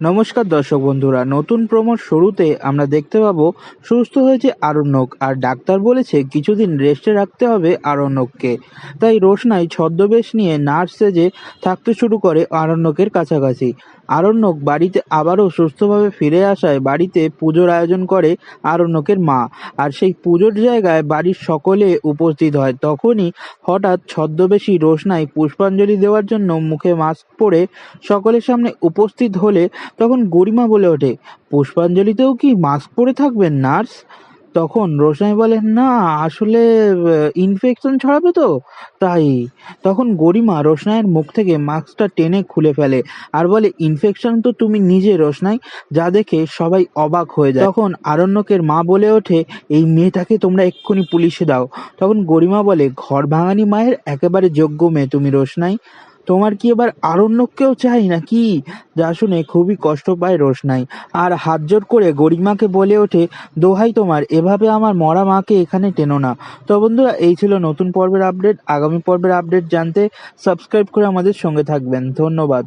নমস্কার দর্শক বন্ধুরা, নতুন প্রমোর শুরুতে আমরা দেখতে পাবো, সুস্থ হয়েছে আরণ্যক, আর ডাক্তার বলেছে কিছুদিন রেস্টে রাখতে হবে আরণ্যককে। তাই রোশনাই ছদ্মবেশ নিয়ে নার্স সেজে থাকতে শুরু করে আরণ্যকের কাছাকাছি। আরণ্যক বাড়িতে আবারও সুস্থভাবে ফিরে আসায় বাড়িতে পুজোর আয়োজন করে আরণ্যকের মা, আর সেই পুজোর জায়গায় বাড়ির সকলে উপস্থিত হয়। তখনই হঠাৎ ছদ্মবেশী রোশনাই পুষ্পাঞ্জলি দেওয়ার জন্য মুখে মাস্ক পরে সকলের সামনে উপস্থিত হলে তখন গরিমা বলে ওঠে, পুষ্পাঞ্জলিতেও কি মাস্ক পরে থাকবেন নার্স তখন রোশনাই বলে, না, আসলে ইনফেকশন ছড়াবে তো, তাই। তখন গরিমা রোশনাইয়ের মুখ থেকে মাস্কটা টেনে খুলে ফেলে আর বলে ইনফেকশন তো তুমি নিজে রোশনাই, যা দেখে সবাই অবাক হয়ে যায়। তখন আরণ্যকের মা বলে ওঠে, এই মেয়েটাকে তোমরা এক্ষুনি পুলিশে দাও। তখন গরিমা বলে, ঘর ভাঙানি মায়ের একেবারে যোগ্য মেয়ে তুমি রোশনাই। তোমার কি এবার আরণ্যককেও চাই নাকি? যা শুনে খুবই কষ্ট পায় রোশনাই। আর হাত জোর করে গরিমাকে বলে ওঠে, দোহাই তোমার, এভাবে আমার মরা মাকে এখানে টেনো না। তো বন্ধুরা, এই ছিল নতুন পর্বের আপডেট। আগামী পর্বের আপডেট জানতে সাবস্ক্রাইব করে আমাদের সঙ্গে থাকবেন। ধন্যবাদ।